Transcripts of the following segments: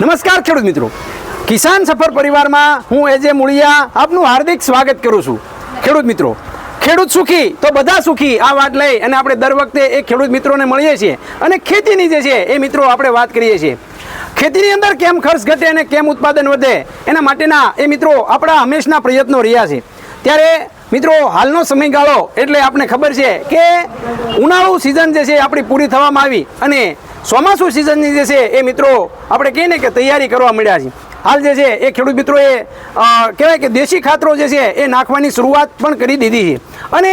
નમસ્કાર ખેડૂત મિત્રો. કિસાન સફર પરિવારમાં હું એજે મૂળિયા આપનું હાર્દિક સ્વાગત કરું છું. ખેડૂત મિત્રો, ખેડૂત સુખી તો બધા સુખી આ વાત લઈ અને આપણે દર વખતે એ ખેડૂત મિત્રોને મળીએ છીએ અને ખેતીની જે છે એ મિત્રો આપણે વાત કરીએ છીએ. ખેતીની અંદર કેમ ખર્ચ ઘટે અને કેમ ઉત્પાદન વધે એના માટેના એ મિત્રો આપણા હંમેશના પ્રયત્નો રહ્યા છે. ત્યારે મિત્રો હાલનો સમયગાળો એટલે આપણે ખબર છે કે ઉનાળુ સિઝન જે છે આપણી પૂરી થવામાં આવી અને ચોમાસું સિઝનની જે છે એ મિત્રો આપણે કહીએ ને કે તૈયારી કરવા મળ્યા છે હાલ જે છે એ ખેડૂત મિત્રોએ કહેવાય કે દેશી ખાતરો જે છે એ નાખવાની શરૂઆત પણ કરી દીધી છે. અને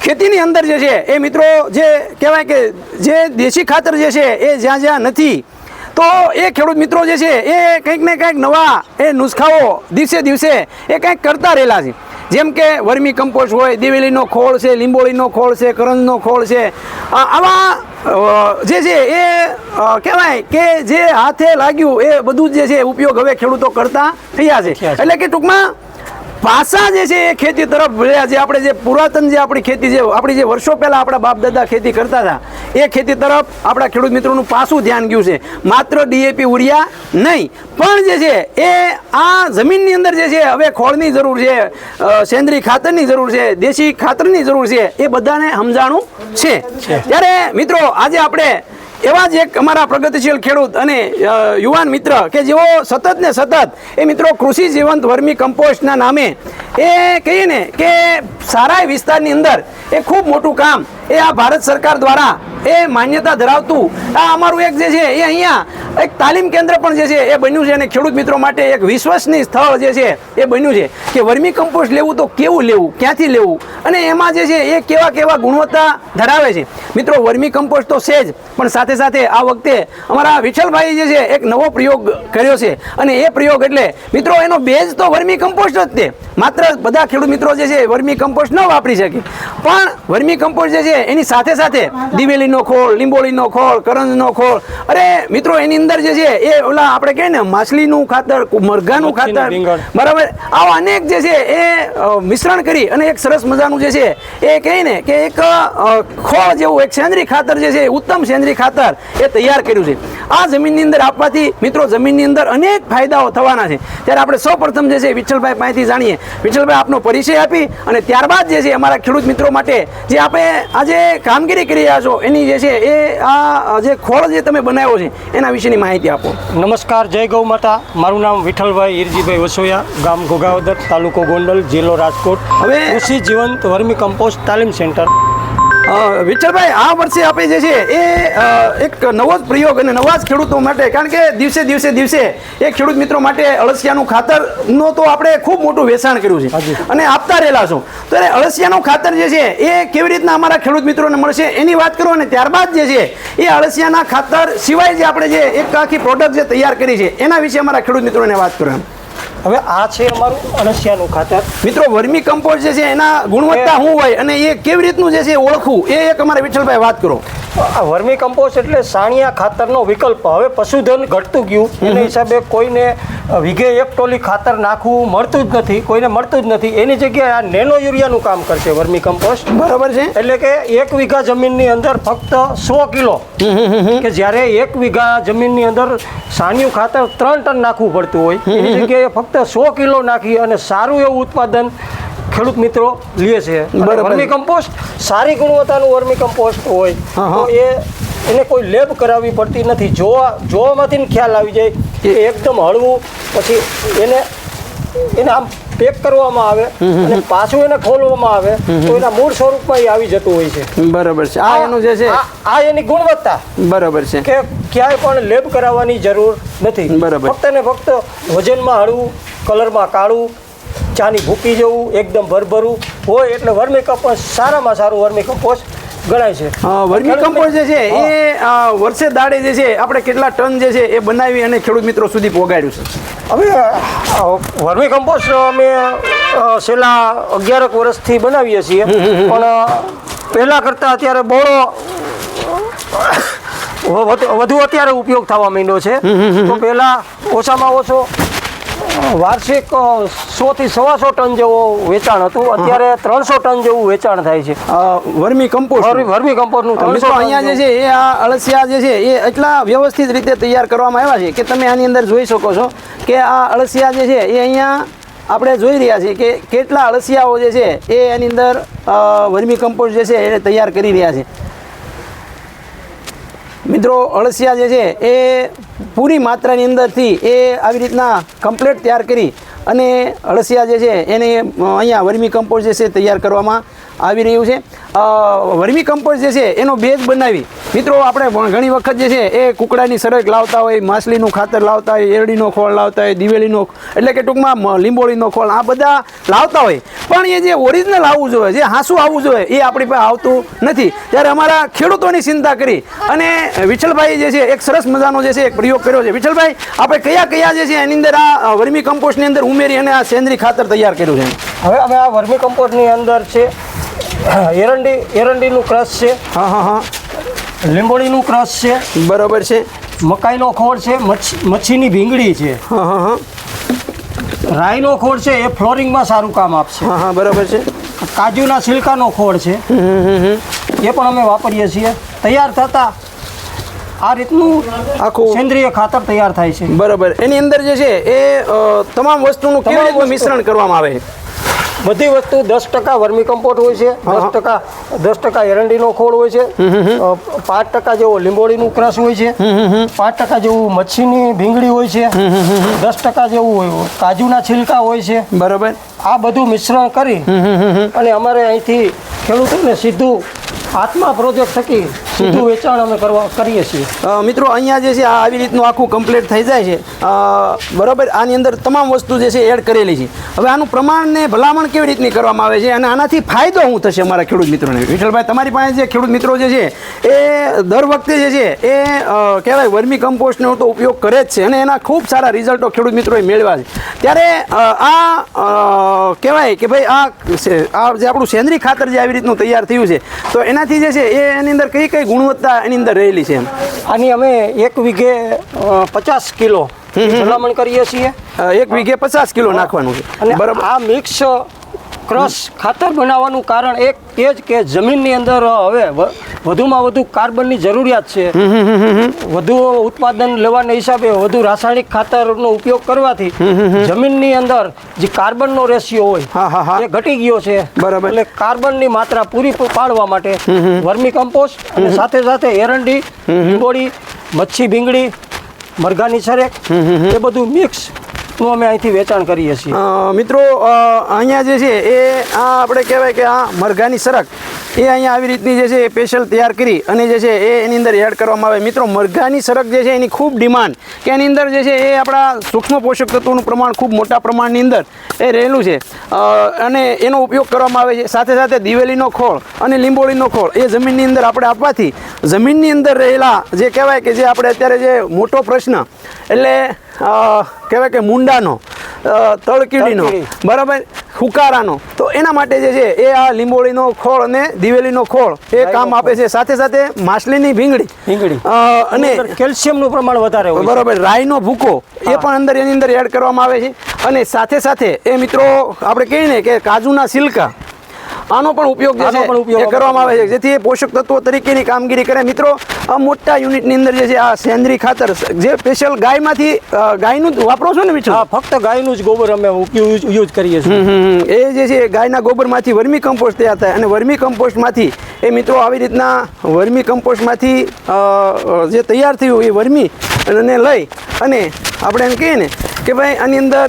ખેતીની અંદર જે છે એ મિત્રો જે કહેવાય કે જે દેશી ખાતર જે છે એ જ્યાં જ્યાં નથી, તો એ ખેડૂત મિત્રો જે છે એ કંઈક ને કંઈક નવા એ નુસ્ખાઓ દિવસે દિવસે એ કંઈક કરતા રહેલા છે. જેમ કે વર્મી કમ્પોસ્ટ હોય, દિવેલીનો ખોળ છે, લીંબોળીનો ખોળ છે, કરંજનો ખોળ છે આવા જે છે એ કહેવાય કે જે હાથે લાગ્યું એ બધું જ જે છે ઉપયોગ હવે ખેડૂતો કરતા થયા છે. એટલે કે ટૂંકમાં પાસા જે છે એ ખેતી તરફ વળ્યા છે આપણે જે પુરાતન જે આપણી ખેતી જે આપણી જે વર્ષો પહેલા આપણા બાપ દાદા ખેતી કરતા હતા એ ખેતી તરફ આપણા ખેડૂત મિત્રોનું પાસું ધ્યાન ગયું છે. માત્ર ડીએપી ઉરિયા નહીં પણ જે છે એ આ જમીનની અંદર જે છે હવે ખોળની જરૂર છે સેન્દ્રીય ખાતરની જરૂર છે દેશી ખાતરની જરૂર છે એ બધાને સમજાણું છે. ત્યારે મિત્રો આજે આપણે એવા જ એક અમારા પ્રગતિશીલ ખેડૂત અને યુવાન મિત્ર કે જેઓ સતત ને સતત, એ મિત્રો કૃષિ જીવંત વર્મી કમ્પોસ્ટના નામે, એ કહીએ ને કે સારા વિસ્તારની અંદર, એ ખૂબ મોટું કામ, એ આ ભારત સરકાર દ્વારા એ માન્યતા ધરાવતું, આ અમારું એક જે છે, એ અહીંયા એક તાલીમ કેન્દ્ર પણ જે છે એ બન્યું છે અને ખેડૂત મિત્રો માટે એક વિશ્વસનીય સ્થળ જે છે એ બન્યું છે કે વર્મી કમ્પોસ્ટ લેવું તો કેવું લેવું, ક્યાંથી લેવું? અને એમાં જે છે એ કેવા કેવા ગુણવત્તા ધરાવે છે? મિત્રો, વર્મી કમ્પોસ્ટ તો છે જ, પણ સાથે સાથે આ વખતે અમારા વિઠ્ઠલભાઈ જે છે એક નવો પ્રયોગ કર્યો છે. અને એ પ્રયોગ એટલે, મિત્રો, એનો બેઝ તો વર્મી કમ્પોસ્ટ જ તે. માત્ર બધા ખેડૂત મિત્રો જે છે વર્મી કમ્પોસ્ટ ન વાપરી શકે. પણ વર્મી કમ્પોસ્ટ જે છે એની સાથે સાથે દિવેલીનો ખોળ, લીંબોળીનો ખોળ, કરંજનો ખોળ, અરે મિત્રો, એની અંદર જે છે એ ઓલા આપણે કહે ને માછલીનું ખાતર મરઘાનું ખાતર. બરાબર? આવા અનેક જે છે એ મિશ્રણ કરી અને એક સરસ મજાનું જે છે એ કહે ને કે એક ખોળ જેવું એક સેન્દ્રીય ખાતર જે છે ઉત્તમ સેન્દ્રીય ખાતર એ તૈયાર કર્યું છે. આ જમીનની અંદર આપવાથી મિત્રો જમીનની અંદર અનેક ફાયદાઓ થવાના છે. ત્યારે આપણે સૌ પ્રથમ જે છે વિઠ્ઠલભાઈ પાસેથી જાણીએ. વિઠ્ઠલભાઈ આપનો પરિચય આપી અને ત્યારબાદ જે છે અમારા ખેડૂત મિત્રો માટે જે આપણે આજે કામગીરી કરી રહ્યા છો એની જે છે એ આ જે ખોળ જે તમે બનાવ્યો છે એના વિશેની માહિતી આપો. નમસ્કાર જય ગૌ માતા. મારું નામ વિઠ્ઠલભાઈ ઈરજીભાઈ વસોયા ગામ ઘોઘાવદર તાલુકો ગોંડલ જિલ્લો રાજકોટ. હવે- કૃષિ જીવંત વર્મી કમ્પોસ્ટ તાલીમ સેન્ટર. વિઠ્ઠલભાઈ આ વર્ષે આપણે જે છે એ એક નવો જ પ્રયોગ અને નવા જ ખેડૂતો માટે કારણ કે દિવસે દિવસે દિવસે એ ખેડૂત મિત્રો માટે અળસિયાનું ખાતરનો તો આપણે ખૂબ મોટું વેચાણ કર્યું છે. અને આપતા રહેલા છો. તો એ અળસિયાનું ખાતર જે છે એ કેવી રીતના અમારા ખેડૂત મિત્રોને મળશે એની વાત કરો અને ત્યારબાદ જે છે એ અળસિયાના ખાતર સિવાય જે આપણે જે એક આખી પ્રોડક્ટ જે તૈયાર કરી છે એના વિશે અમારા ખેડૂત મિત્રોને વાત કરો એમ. હવે આ છે અમારું અળસિયાનું ખાતર. મિત્રો વર્મી કમ્પોસ્ટ જે છે એના ગુણવત્તા શું હોય અને એ કેવી રીતનું જે છે ઓળખવું એ એક અમારા વિઠ્ઠલભાઈ વાત કરો. આ વર્મી કમ્પોસ્ટ એટલે સાણિયા ખાતરનો વિકલ્પ. હવે પશુધન ઘટતું ગયું. એના હિસાબે કોઈને વીઘે એક ટોલી ખાતર નાખવું મળતું જ નથી કોઈને મળતું જ નથી. એની જગ્યાએ આ નેનો યુરિયાનું કામ કરશે વર્મી કમ્પોસ્ટ. બરાબર છે. એટલે કે એક વીઘા જમીનની અંદર ફક્ત સો કિલો. કે જ્યારે એક વીઘા જમીનની અંદર સાણિયું ખાતર ત્રણ ટન નાખવું પડતું હોય એની જગ્યાએ ફક્ત સો કિલો નાખી અને સારું એવું ઉત્પાદન ખેડૂત મિત્રો લે છે. વર્મી કમ્પોસ્ટ સારી ગુણવત્તાનું વર્મી કમ્પોસ્ટ હોય. તો એ એને કોઈ લેબ કરાવવી પડતી નથી જોવા જોવામાંથી ખ્યાલ આવી જાય કે એકદમ હળવું પછી એને એને આમ પેક કરવામાં આવે અને પાછું એને ખોલવામાં આવે તો એના મૂળ સ્વરૂપમાં એ આવી જતું હોય છે. બરાબર છે. આ એનું જે છે આ એની ગુણવત્તા બરાબર છે. કે ક્યાંય પણ લેબ કરાવવાની જરૂર નથી. બરાબર. ફક્ત ને ફક્ત વજનમાં હળવું કલરમાં કાળું ચાની ભૂકી જવું એકદમ ભરભરું હોય એટલે વર્મી કમ્પોસ્ટ સારામાં સારું વર્મી કમ્પોસ્ટ ગણાય છે. વર્મી કમ્પોસ્ટ જે છે એ વર્ષે દાડે જે છે આપણે કેટલા ટન જે છે એ બનાવી અને ખેડૂત મિત્રો સુધી પહોંચાડ્યું છે. હવે વર્મી કમ્પોસ્ટ અમે છેલ્લા અગિયારક વર્ષથી બનાવીએ છીએ. પણ પહેલાં કરતાં અત્યારે બહોળો વધુ વધુ અત્યારે ઉપયોગ થવા માંડ્યો છે. તો પહેલાં ઓછામાં ઓછો વાર્ષિક સો થી સવાસો ટન જેવો વેચાણ હતું. અત્યારે ત્રણસો ટન જેવું વેચાણ થાય છે. Vermi compost. વર્મી કમ્પોસ્ટનું મિત્રો અહીંયા જે છે એ આ અળસિયા જે છે એ એટલા વ્યવસ્થિત રીતે તૈયાર કરવામાં આવ્યા છે કે તમે આની અંદર જોઈ શકો છો કે આ અળસિયા જે છે એ અહીંયા આપણે જોઈ રહ્યા છીએ કે કેટલા અળસિયાઓ જે છે એ એની અંદર વર્મી કમ્પોસ્ટ જે છે એ તૈયાર કરી રહ્યા છે. મિત્રો અળસિયા જે છે એ પૂરી માત્રાની અંદરથી એ આવી રીતના કમ્પ્લેટ તૈયાર કરી અને અળસિયા જે છે, એને અહીંયા વર્મી કમ્પોઝ જે છે, તૈયાર કરવામાં આવી રહ્યું છે. વર્મી કમ્પોઝ જે છે, એનો ભેજ બનાવી, મિત્રો, આપણે ઘણી વખત જે છે, એ કુકડાની સરક લાવતા હોય, માછલીનું ખાતર લાવતા હોય, એરડીનો ખોળ લાવતા હોય, દિવેલીનો એટલે કે ટૂંકમાં લીંબોળીનો ખોળ, આ બધા લાવતા હોય. પણ એ જે ઓરિજિનલ આવવું જોઈએ, જે હાંસું આવવું જોઈએ, એ આપણી પાસે આવતું નથી. ત્યારે અમારા ખેડૂતોની ચિંતા કરી અને વિઠ્ઠલભાઈ જે છે, એક સરસ મજાનો જે છે, એક પ્રયોગ કર્યો છે. વિઠ્ઠલભાઈ, આપણે કયા કયા જે છે, એની અંદર આ વર્મી કમ્પોસ્ટની અંદર ઉમેરી અને આ સેન્દ્રી ખાતર તૈયાર કર્યું છે. હવે અમે આ વર્મી કમ્પોસ્ટની અંદર છે એરંડી એરંડીનું ક્રશ છે હા હા હા. લીંબોળીનું ક્રશ છે બરાબર છે. મકાઈનો ખોળ છે મચ્છી મચ્છીની ભીંગડી છે. હા હા હા. રાઈનો ખોળ છે એ ફ્લોરિંગમાં સારું કામ આપશે. હા હા બરાબર છે. કાજુના છિલકાનો ખોળ છે. એ પણ અમે વાપરીએ છીએ. તૈયાર થતા આ રીતનું આખું સેન્દ્રિય ખાતર તૈયાર થાય છે. બરાબર. એની અંદર જે છે એ તમામ વસ્તુનું કેવી રીતનું મિશ્રણ કરવામાં આવે? છે બધી વસ્તુ દસ ટકા વર્મી કમ્પોસ્ટ હોય છે દસ ટકા દસ ટકા એરંડીનો ખોળ હોય છે પાંચ ટકા જેવો લીંબોળીનું ક્રશ હોય છે પાંચ ટકા જેવું મચ્છીની ભીંગડી હોય છે દસ ટકા જેવું હોય કાજુના છિલકા હોય છે. બરાબર. આ બધું મિશ્રણ કરી અને અમારે અહીંથી ખેડૂતોને સીધું આત્મા પ્રોજેક્ટ થકી સીધું વેચાણ અમે કરવા કરીએ છીએ. મિત્રો અહીંયા જે છે આ આવી રીતનું આખું કમ્પ્લીટ થઈ જાય છે. બરાબર આની અંદર તમામ વસ્તુ જે છે એડ કરેલી છે. હવે આનું પ્રમાણને ભલામણ કેવી રીતની કરવામાં આવે છે? અને આનાથી ફાયદો શું થશે અમારા ખેડૂત મિત્રોને? વિઠ્ઠલભાઈ તમારી પાસે જે ખેડૂત મિત્રો જે છે એ દર વખતે જે છે એ કહેવાય વર્મી કમ્પોસ્ટનો તો ઉપયોગ કરે જ છે. અને એના ખૂબ સારા રિઝલ્ટો ખેડૂત મિત્રોએ મેળવ્યા છે. ત્યારે આ કહેવાય કે ભાઈ આ જે આપણું સેન્દ્રી ખાતર જે આવી રીતનું તૈયાર થયું છે તો એનાથી જે છે એ એની અંદર કઈ કઈ ગુણવત્તા એની અંદર રહેલી છે એમ? આની અમે એક વીઘે પચાસ કિલો ભલામણ કરીએ છીએ. એક વીઘે પચાસ કિલો નાખવાનું છે. અને બરાબર. આ મિક્સ ક્રશ ખાતર બનાવવાનું કારણ એક એ જ કે જમીનની અંદર હવે વધુમાં વધુ કાર્બનની જરૂરિયાત છે. વધુ ઉત્પાદન લેવાના હિસાબે વધુ રાસાયણિક ખાતરનો ઉપયોગ કરવાથી જમીનની અંદર જે કાર્બનનો રેશિયો. હોય એ ઘટી ગયો છે. બરાબર. એટલે કાર્બનની માત્રા પૂરી પાડવા માટે વર્મી કમ્પોસ્ટ અને સાથે સાથે એરંડી લીંબોળી મચ્છી ભીંગડી મરઘાની સરેક એ બધું મિક્સ નું અમે અહીંથી વેચાણ કરીએ છીએ. મિત્રો અહીંયા જે છે એ, આ આપણે કહેવાય કે આ મરઘાની સરક એ અહીંયા આવી રીતની જે છે એ સ્પેશિયલ તૈયાર કરી અને જે છે એ એની અંદર એડ કરવામાં આવે. મિત્રો, મરઘાની સરક જે છે એની ખૂબ ડિમાન્ડ કે એની અંદર જે છે એ આપણા સૂક્ષ્મ પોષક તત્વોનું પ્રમાણ ખૂબ મોટા પ્રમાણની અંદર એ રહેલું છે. અને એનો ઉપયોગ કરવામાં આવે છે. સાથે સાથે દિવેલીનો ખોળ અને લીંબોળીનો ખોળ એ જમીનની અંદર આપણે આપવાથી જમીનની અંદર રહેલા જે કહેવાય કે જે આપણે અત્યારે જે મોટો પ્રશ્ન એટલે કહેવાય કે મુંડાનો તળકીડીનો. બરાબર? હુકારાનો. તો એના માટે જે છે એ આ લીંબોળીનો ખોળ અને દિવેલીનો ખોળ એ કામ આપે છે. સાથે સાથે માછલીની ભીંગડી ભીંગડી. અને કેલ્શિયમનું પ્રમાણ વધારે હોય બરાબર રાઈનો ભૂકો એ પણ અંદર એની અંદર એડ કરવામાં આવે છે. અને સાથે સાથે એ મિત્રો આપણે કહીએ ને કે કાજુના સિલકા આનો પણ ઉપયોગ જે પણ છે એ કરવામાં આવે છે. જેથી એ પોષક તત્વો તરીકેની કામગીરી કરે. મિત્રો આ મોટા યુનિટની અંદર જે છે આ સેન્દ્રી ખાતર જે સ્પેશિયલ ગાયમાંથી ગાયનું જ વાપરો છો ને મિત્રો? હા ફક્ત ગાયનું જ ગોબર અમે યુઝ કરીએ છીએ. એ જે છે ગાયના ગોબરમાંથી વર્મી કમ્પોસ્ટ તૈયાર થાય અને વર્મી કમ્પોસ્ટમાંથી એ મિત્રો આવી રીતના વર્મી કમ્પોસ્ટમાંથી જે તૈયાર થયું એ વર્મી અને લઈ અને આપણે એમ કહીએ ને કે ભાઈ આની અંદર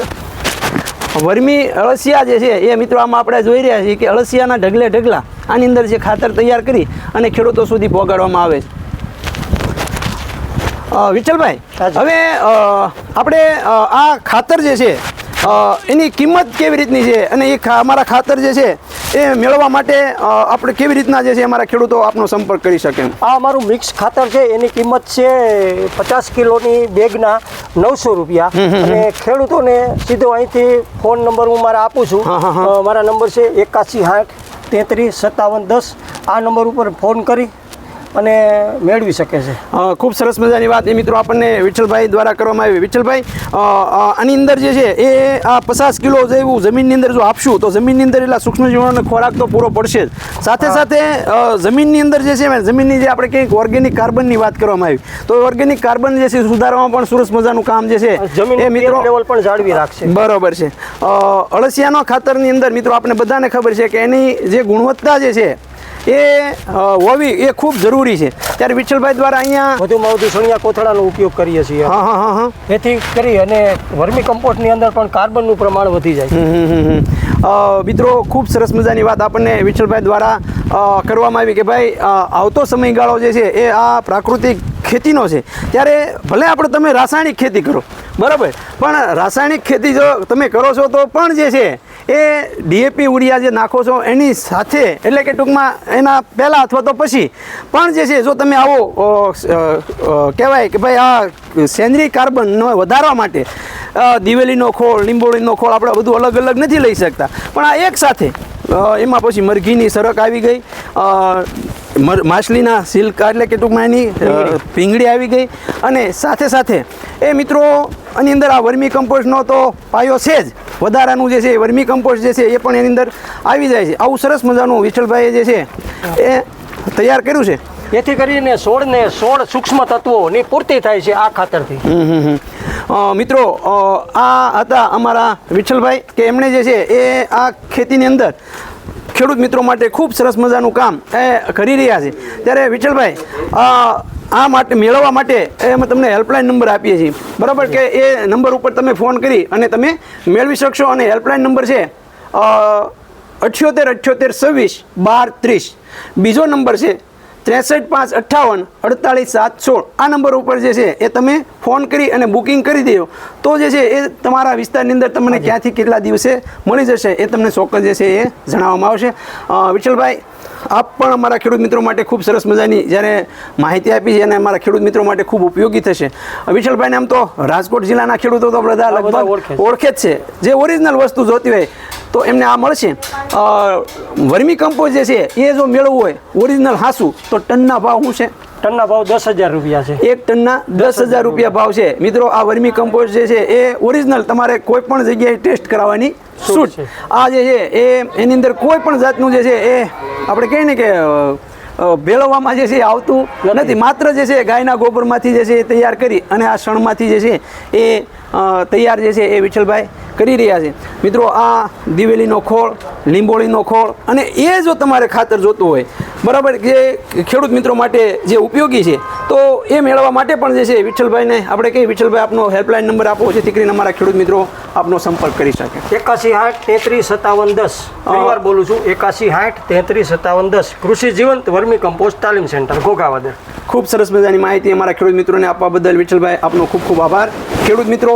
વર્મી અળસિયા જે છે એ મિત્રો આમાં આપણે જોઈ રહ્યા છીએ કે અળસિયાના ઢગલે ઢગલા આની અંદર જે ખાતર તૈયાર કરી અને ખેડૂતો સુધી પહોંચાડવામાં આવે છે. વિઠ્ઠલભાઈ હવે આપણે આ ખાતર જે છે એની કિંમત કેવી રીતની છે? અને એ અમારા ખાતર જે છે એ મેળવવા માટે આપણે કેવી રીતના જે છે અમારા ખેડૂતો આપનો સંપર્ક કરી શકે આ અમારું મિક્સ ખાતર છે એની કિંમત છે પચાસ કિલોની બેગના નવસો રૂપિયા. અને ખેડૂતોને સીધો અહીંથી ફોન નંબર હું મારા આપું છું. મારા નંબર છે એકાસી આઠ તેત્રીસ સત્તાવન દસ. આ નંબર ઉપર ફોન કરી અને મેળવી શકે છે. ખૂબ સરસ મજાની વાત. એ મિત્રો આપણને વિઠ્ઠલભાઈ દ્વારા કરવામાં આવી. વિઠ્ઠલભાઈ આની અંદર જે છે એ આ પચાસ કિલો જેવું જમીનની અંદર જો આપશું તો જમીનની અંદર એટલા સૂક્ષ્મજીવોનો ખોરાક તો પૂરો પડશે જ. સાથે સાથે જમીનની અંદર જે છે જમીનની જે આપણે કંઈક ઓર્ગેનિક કાર્બનની વાત કરવામાં આવી. તો ઓર્ગેનિક કાર્બન જે છે સુધારવામાં પણ સરસ મજાનું કામ જે છે એ મિત્રો લેવલ પણ જાળવી રાખશે. બરાબર છે. અળસિયાનો ખાતરની અંદર મિત્રો આપણે બધાને ખબર છે કે એની જે ગુણવત્તા જે છે એ હોવી એ ખૂબ જરૂરી છે. ત્યારે વિઠ્ઠલભાઈ દ્વારા અહીંયા વધુમાં વધુ સણિયા કોથળાનો ઉપયોગ કરીએ છીએ. હા હા હા હા. એથી કરી અને વર્મી કમ્પોસ્ટની અંદર પણ કાર્બનનું પ્રમાણ વધી જાય મિત્રો ખૂબ સરસ મજાની વાત આપણને વિઠ્ઠલભાઈ દ્વારા કરવામાં આવી કે ભાઈ આવતો સમયગાળો જે છે એ આ પ્રાકૃતિક ખેતીનો છે. ત્યારે ભલે આપણે તમે રાસાયણિક ખેતી કરો બરાબર? પણ રાસાયણિક ખેતી જો તમે કરો છો તો પણ જે છે એ ડીએપી ઉડિયા જે નાખો છો એની સાથે એટલે કે ટૂંકમાં એના પહેલાં અથવા તો પછી પણ જે છે જો તમે આવો કહેવાય કે ભાઈ આ સેન્દ્રીય કાર્બનનો વધારવા માટે દિવેલીનો ખોળ લીંબોળીનો ખોળ આપણે બધું અલગ અલગ નથી લઈ શકતા. પણ આ એક સાથે એમાં પછી મરઘીની સરક આવી ગઈ માછલીના સિલ્ક એટલે કે ટૂંકમાં એની ભીંગડી આવી ગઈ. અને સાથે સાથે એ મિત્રો આની અંદર આ વર્મી કમ્પોસ્ટનો તો પાયો છે જ. વધારાનું જે છે વર્મી કમ્પોસ્ટ જે છે એ પણ એની અંદર આવી જાય છે. આવું સરસ મજાનું વિઠ્ઠલભાઈએ જે છે એ તૈયાર કર્યું છે. એથી કરીને છોડને સોળ સૂક્ષ્મ તત્વોની પૂર્તિ થાય છે આ ખાતરથી. મિત્રો આ હતા અમારા વિઠ્ઠલભાઈ કે એમણે જે છે એ આ ખેતીની અંદર ખેડૂત મિત્રો માટે ખૂબ સરસ મજાનું કામ એ કરી રહ્યા છે. ત્યારે વિઠ્ઠલભાઈ આ માટે મેળવવા માટે અમે તમને હેલ્પલાઇન નંબર આપીએ છીએ. બરાબર કે એ નંબર ઉપર તમે ફોન કરી અને તમે મેળવી શકશો અને હેલ્પલાઇન નંબર છે અઠ્યોતેર અઠ્યોતેર, છવ્વીસ, બાર, ત્રીસ. બીજો નંબર છે ત્રેસઠ પાંચ અઠ્ઠાવન અડતાલીસ સાત સોળ. આ નંબર ઉપર જે છે એ તમે ફોન કરી અને બુકિંગ કરી દો તો જે છે એ તમારા વિસ્તારની અંદર તમને ક્યાંથી કેટલા દિવસે મળી જશે એ તમને ચોક્કસ જે છે એ જણાવવામાં આવશે. વિઠ્ઠલભાઈ આપ પણ અમારા ખેડૂત મિત્રો માટે ખૂબ સરસ મજાની જ્યારે માહિતી આપી છે અને અમારા ખેડૂત મિત્રો માટે ખૂબ ઉપયોગી થશે. વિઠ્ઠલભાઈને આમ તો રાજકોટ જિલ્લાના ખેડૂતો તો બધા લગભગ ઓળખે જ છે. જે ઓરિજિનલ વસ્તુ જોતી હોય તો એમને આ મળશે. વર્મી કમ્પોઝ જે છે એ જો મેળવવું હોય ઓરિજિનલ હાસું તો ટનના ભાવ શું છે? ટનના ભાવ દસ હજાર રૂપિયા છે. એક ટનના દસ હજાર રૂપિયા ભાવ છે. મિત્રો આ વર્મી કમ્પોઝ જે છે એ ઓરિજિનલ તમારે કોઈ પણ જગ્યાએ ટેસ્ટ કરાવવાની છૂટ. છે. આ જે છે એ એની અંદર કોઈ પણ જાતનું જે છે એ આપણે કહીએ ને કે ભેળવવામાં જે છે એ આવતું નથી. માત્ર જે છે ગાયના ગોબરમાંથી જે છે એ તૈયાર કરી અને આ શણમાંથી જે છે એ તૈયાર જે છે એ વિઠ્ઠલભાઈ કરી રહ્યા છે. મિત્રો આ દિવેલીનો ખોળ લીંબોળીનો ખોળ અને એ જો તમારે ખાતર જોતું હોય બરાબર કે ખેડૂત મિત્રો માટે જે ઉપયોગી છે તો એ મેળવવા માટે પણ જે છે વિઠ્ઠલભાઈને આપણે કહીએ વિઠ્ઠલભાઈ આપનો હેલ્પલાઇન નંબર આપો જેથી કરીને અમારા ખેડૂત મિત્રો આપનો સંપર્ક કરી શકે. એકાસી આઠ તેત્રીસ સત્તાવન દસ. વાર બોલું છું એકાસી આઠ તેત્રીસ સત્તાવન દસ. કૃષિ જીવંત વર્મી કમ્પોસ્ટ તાલીમ સેન્ટર ઘોઘાવાદર. ખૂબ સરસ મજાની માહિતી અમારા ખેડૂત મિત્રોને આપવા બદલ વિઠ્ઠલભાઈ આપનો ખૂબ ખૂબ આભાર. ખેડૂત મિત્રો